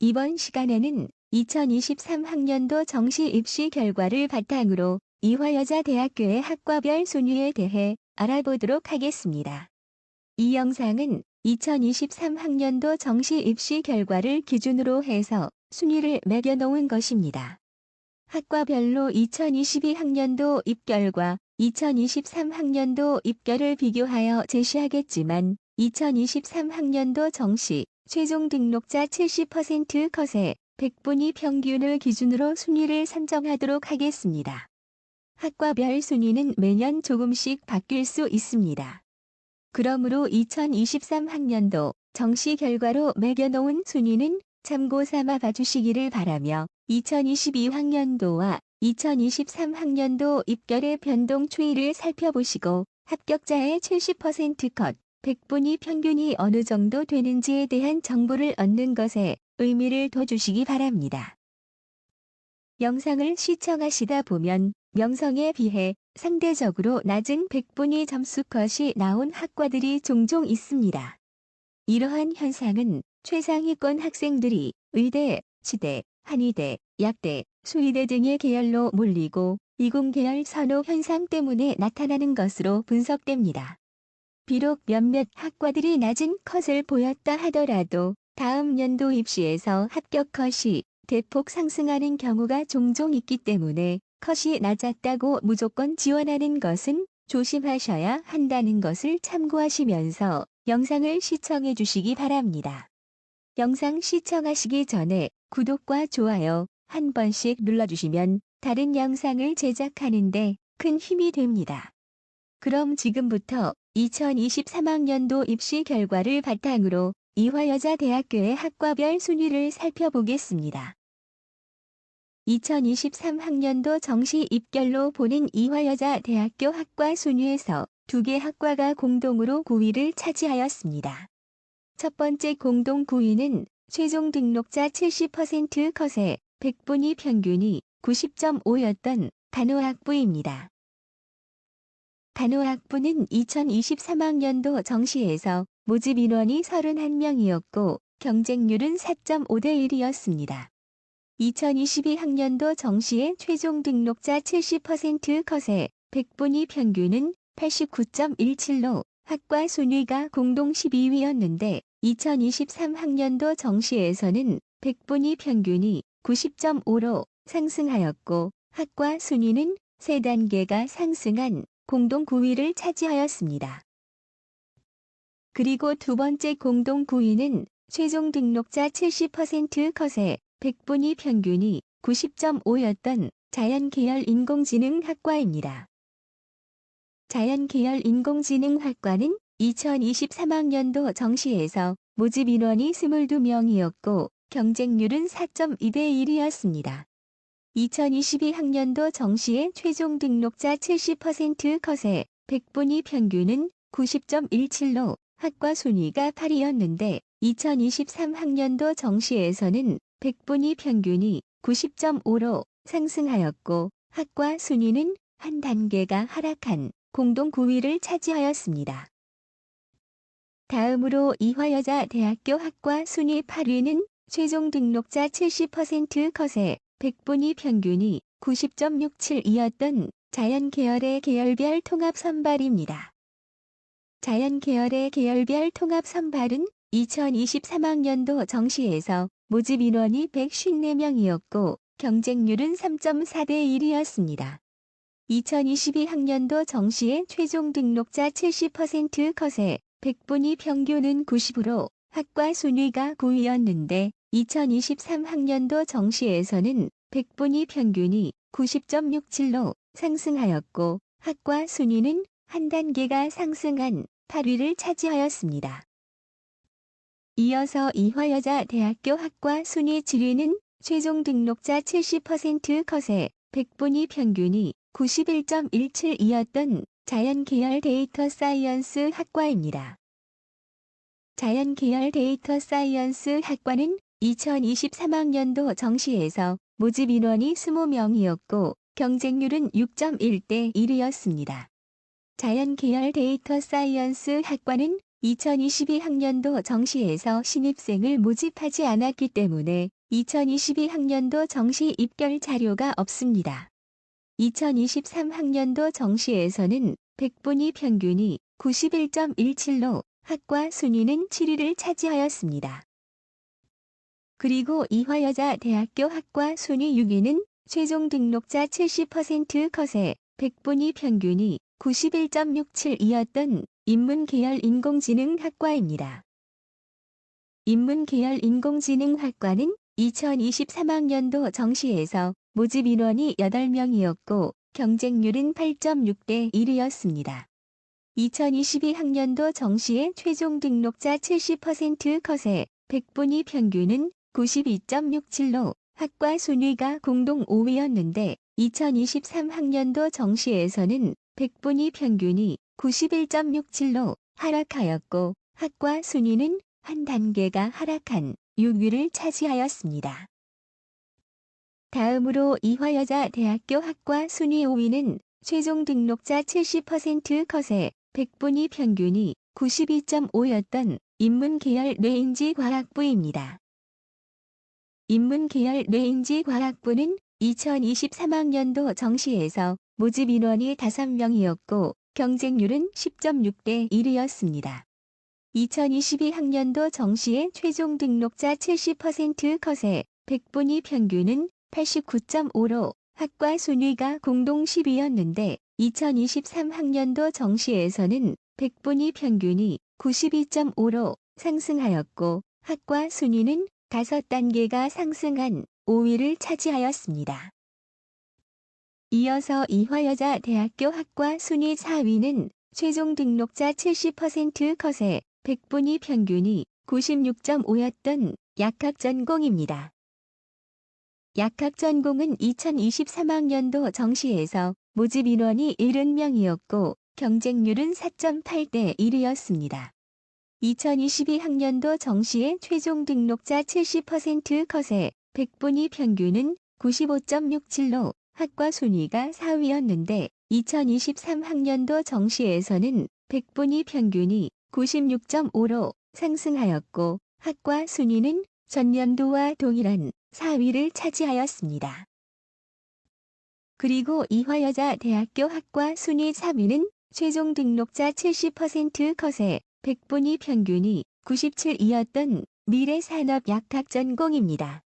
이번 시간에는 2023학년도 정시 입시 결과를 바탕으로 이화여자대학교의 학과별 순위에 대해 알아보도록 하겠습니다. 이 영상은 2023학년도 정시 입시 결과를 기준으로 해서 순위를 매겨놓은 것입니다. 학과별로 2022학년도 입결과 2023학년도 입결을 비교하여 제시하겠지만 2023학년도 정시 최종 등록자 70% 컷의 100분위 평균을 기준으로 순위를 선정하도록 하겠습니다. 학과별 순위는 매년 조금씩 바뀔 수 있습니다. 그러므로 2023학년도 정시 결과로 매겨놓은 순위는 참고 삼아 봐주시기를 바라며 2022학년도와 2023학년도 입결의 변동 추이를 살펴보시고 합격자의 70%컷 100분위 평균이 어느 정도 되는지에 대한 정보를 얻는 것에 의미를 둬주시기 바랍니다. 영상을 시청하시다 보면 명성에 비해 상대적으로 낮은 100분위 점수 컷이 나온 학과들이 종종 있습니다. 이러한 현상은 최상위권 학생들이 의대, 치대, 한의대, 약대, 수의대 등의 계열로 몰리고 이공계열 선호 현상 때문에 나타나는 것으로 분석됩니다. 비록 몇몇 학과들이 낮은 컷을 보였다 하더라도 다음 연도 입시에서 합격 컷이 대폭 상승하는 경우가 종종 있기 때문에 컷이 낮았다고 무조건 지원하는 것은 조심하셔야 한다는 것을 참고하시면서 영상을 시청해 주시기 바랍니다. 영상 시청하시기 전에 구독과 좋아요 한 번씩 눌러주시면 다른 영상을 제작하는데 큰 힘이 됩니다. 그럼 지금부터 2023학년도 입시 결과를 바탕으로 이화여자대학교의 학과별 순위를 살펴보겠습니다. 2023학년도 정시 입결로 보는 이화여자대학교 학과 순위에서 두 개 학과가 공동으로 9위를 차지하였습니다. 첫 번째 공동 9위는 최종 등록자 70% 컷의 100분위 평균이 90.5였던 단호학부입니다. 단호학부는 2023학년도 정시에서 모집 인원이 31명이었고 경쟁률은 4.5대 1이었습니다. 2022학년도 정시의 최종 등록자 70% 컷의 100분위 평균은 89.17로 학과 순위가 공동 12위였는데 2023학년도 정시에서는 100분위 평균이 90.5로 상승하였고 학과 순위는 3단계가 상승한 공동 9위를 차지하였습니다. 그리고 두 번째 공동 9위는 최종 등록자 70% 컷의 100분위 평균이 90.5였던 자연계열 인공지능 학과입니다. 자연계열 인공지능 학과는 2023학년도 정시에서 모집 인원이 22명이었고 경쟁률은 4.2대 1이었습니다. 2022학년도 정시의 최종 등록자 70% 컷의 100분위 평균은 90.17로 학과 순위가 8위였는데 2023학년도 정시에서는 100분위 평균이 90.5로 상승하였고 학과 순위는 한 단계가 하락한 공동 9위를 차지하였습니다. 다음으로 이화여자대학교 학과 순위 8위는 최종 등록자 70% 컷의 100분위 평균이 90.67이었던 자연 계열의 계열별 통합 선발입니다. 자연 계열의 계열별 통합 선발은 2023학년도 정시에서 모집 인원이 154명이었고 경쟁률은 3.4대 1이었습니다. 2022학년도 정시의 최종 등록자 70% 컷의 100분위 평균은 90으로 학과 순위가 9위였는데 2023 학년도 정시에서는 100분위 평균이 90.67로 상승하였고 학과 순위는 한 단계가 상승한 8위를 차지하였습니다. 이어서 이화여자대학교 학과 순위 7위는 최종 등록자 70% 컷의 100분위 평균이 91.17이었던 자연계열 데이터 사이언스 학과입니다. 자연계열 데이터 사이언스 학과는 2023학년도 정시에서 모집 인원이 20명이었고 경쟁률은 6.1대 1이었습니다. 자연계열 데이터 사이언스 학과는 2022학년도 정시에서 신입생을 모집하지 않았기 때문에 2022학년도 정시 입결 자료가 없습니다. 2023학년도 정시에서는 100분위 평균이 91.17로 학과 순위는 7위를 차지하였습니다. 그리고 이화여자 대학교 학과 순위 6위는 최종 등록자 70% 컷에 100분위 평균이 91.67이었던 인문계열 인공지능학과입니다. 인문계열 인공지능학과는 2023학년도 정시에서 모집 인원이 8명이었고 경쟁률은 8.6대 1이었습니다. 2022학년도 정시의 최종 등록자 70% 컷의 100분위 평균은 92.67로 학과 순위가 공동 5위였는데 2023학년도 정시에서는 100분위 평균이 91.67로 하락하였고 학과 순위는 한 단계가 하락한 6위를 차지하였습니다. 다음으로 이화여자 대학교 학과 순위 5위는 최종 등록자 70% 컷에 100분위 평균이 92.5였던 인문계열 뇌인지과학부입니다. 인문계열 뇌인지과학부는 2023학년도 정시에서 모집 인원이 5명이었고 경쟁률은 10.6대 1이었습니다. 2022학년도 정시의 최종 등록자 70% 컷의 100분위 평균은 89.5로 학과 순위가 공동 10위였는데 2023학년도 정시에서는 100분위 평균이 92.5로 상승하였고 학과 순위는 5단계가 상승한 5위를 차지하였습니다. 이어서 이화여자 대학교 학과 순위 4위는 최종 등록자 70% 컷에 100분위 평균이 96.5였던 약학 전공입니다. 약학 전공은 2023학년도 정시에서 모집 인원이 70명이었고 경쟁률은 4.8대 1이었습니다. 2022 학년도 정시의 최종 등록자 70% 컷의 100분위 평균은 95.67로 학과 순위가 4위였는데 2023 학년도 정시에서는 100분위 평균이 96.5로 상승하였고 학과 순위는 전년도와 동일한 4위를 차지하였습니다. 그리고 이화여자 대학교 학과 순위 3위는 최종 등록자 70% 컷에 100분위 평균이 97이었던 미래산업 약학 전공입니다.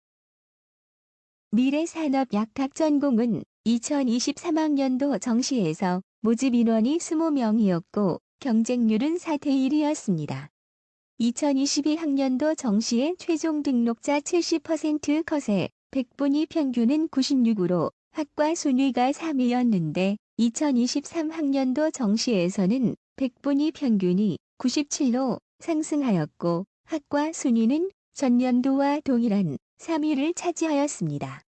미래산업 약학 전공은 2023학년도 정시에서 모집 인원이 20명이었고 경쟁률은 4대 1이었습니다. 2022학년도 정시의 최종 등록자 70% 컷에 100분위 평균은 96으로 학과 순위가 3위였는데 2023학년도 정시에서는 100분위 평균이 97로 상승하였고 학과 순위는 전년도와 동일한 3위를 차지하였습니다.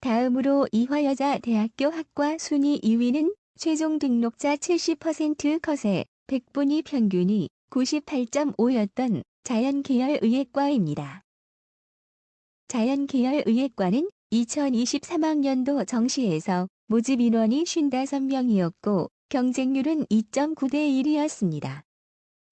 다음으로 이화여자 대학교 학과 순위 2위는 최종 등록자 70% 컷에 100분위 평균이 98.5였던 자연계열의학과입니다. 자연계열의학과는 2023학년도 정시에서 모집 인원이 55명이었고 경쟁률은 2.9대 1이었습니다.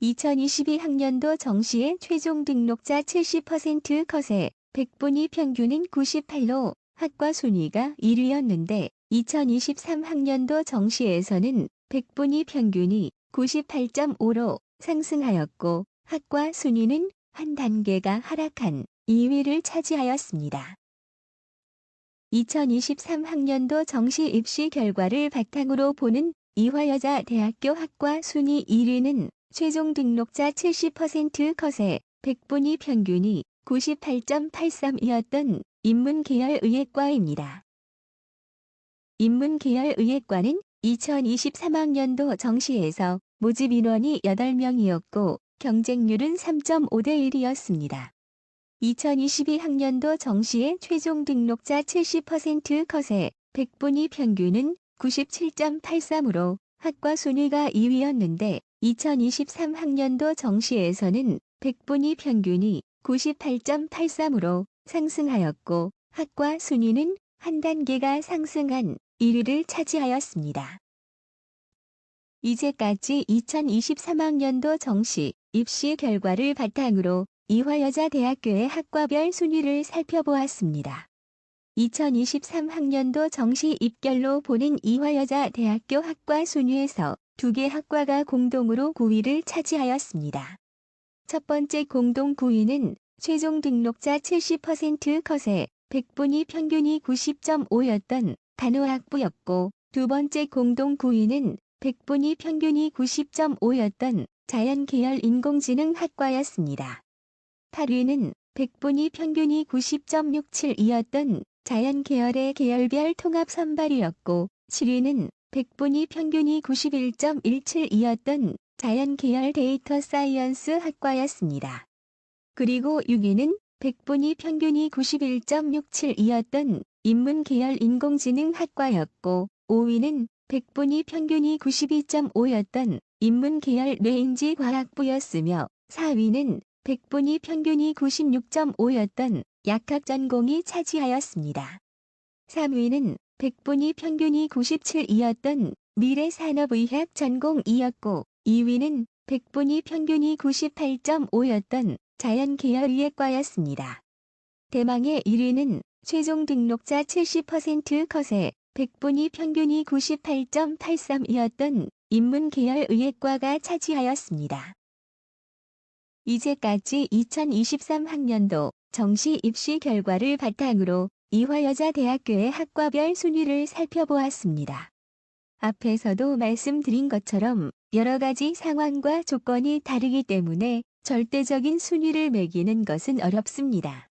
2022학년도 정시의 최종 등록자 70% 컷에 100분위 평균은 98로 학과 순위가 1위였는데 2023학년도 정시에서는 100분위 평균이 98.5로 상승하였고 학과 순위는 한 단계가 하락한 2위를 차지하였습니다. 2023학년도 정시 입시 결과를 바탕으로 보는 이화여자 대학교 학과 순위 1위는 최종 등록자 70% 컷에 100분위 평균이 98.83이었던 인문계열의학과입니다. 인문계열의학과는 2023학년도 정시에서 모집 인원이 8명이었고 경쟁률은 3.5대 1이었습니다. 2022학년도 정시의 최종 등록자 70% 컷에 100분위 평균은 97.83으로 학과 순위가 2위였는데 2023학년도 정시에서는 100분위 평균이 98.83으로 상승하였고 학과 순위는 한 단계가 상승한 1위를 차지하였습니다. 이제까지 2023학년도 정시 입시 결과를 바탕으로 이화여자대학교의 학과별 순위를 살펴보았습니다. 2023 학년도 정시 입결로 보는 이화여자 대학교 학과 순위에서 두 개 학과가 공동으로 9위를 차지하였습니다. 첫 번째 공동 9위는 최종 등록자 70% 컷에 100분위 평균이 90.5였던 단호학부였고 두 번째 공동 9위는 100분위 평균이 90.5였던 자연계열 인공지능 학과였습니다. 8위는 100분위 평균이 90.67이었던 자연 계열의 계열별 통합 선발이었고 7위는 100분위 평균이 91.17이었던 자연 계열 데이터 사이언스 학과였습니다. 그리고 6위는 100분위 평균이 91.67이었던 인문 계열 인공지능 학과였고 5위는 100분위 평균이 92.5였던 인문 계열 뇌인지 과학부였으며 4위는 100분위 평균이 96.5였던 약학 전공이 차지하였습니다. 3위는 100분위 평균이 97이었던 미래산업의학 전공이었고 2위는 100분위 평균이 98.5였던 자연계열의학과였습니다. 대망의 1위는 최종 등록자 70% 컷에 100분위 평균이 98.83이었던 인문계열의학과가 차지하였습니다. 이제까지 2023 학년도 정시 입시 결과를 바탕으로 이화여자대학교의 학과별 순위를 살펴보았습니다. 앞에서도 말씀드린 것처럼 여러 가지 상황과 조건이 다르기 때문에 절대적인 순위를 매기는 것은 어렵습니다.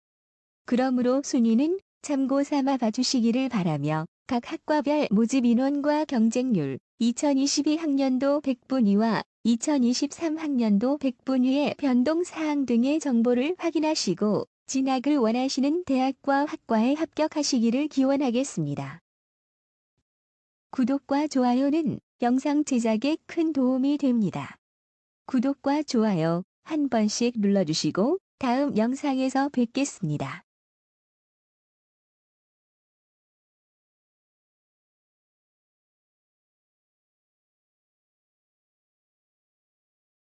그러므로 순위는 참고 삼아 봐주시기를 바라며 각 학과별 모집 인원과 경쟁률, 2022학년도 100분위와 2023학년도 100분위의 변동 사항 등의 정보를 확인하시고 진학을 원하시는 대학과 학과에 합격하시기를 기원하겠습니다. 구독과 좋아요는 영상 제작에 큰 도움이 됩니다. 구독과 좋아요 한 번씩 눌러주시고 다음 영상에서 뵙겠습니다.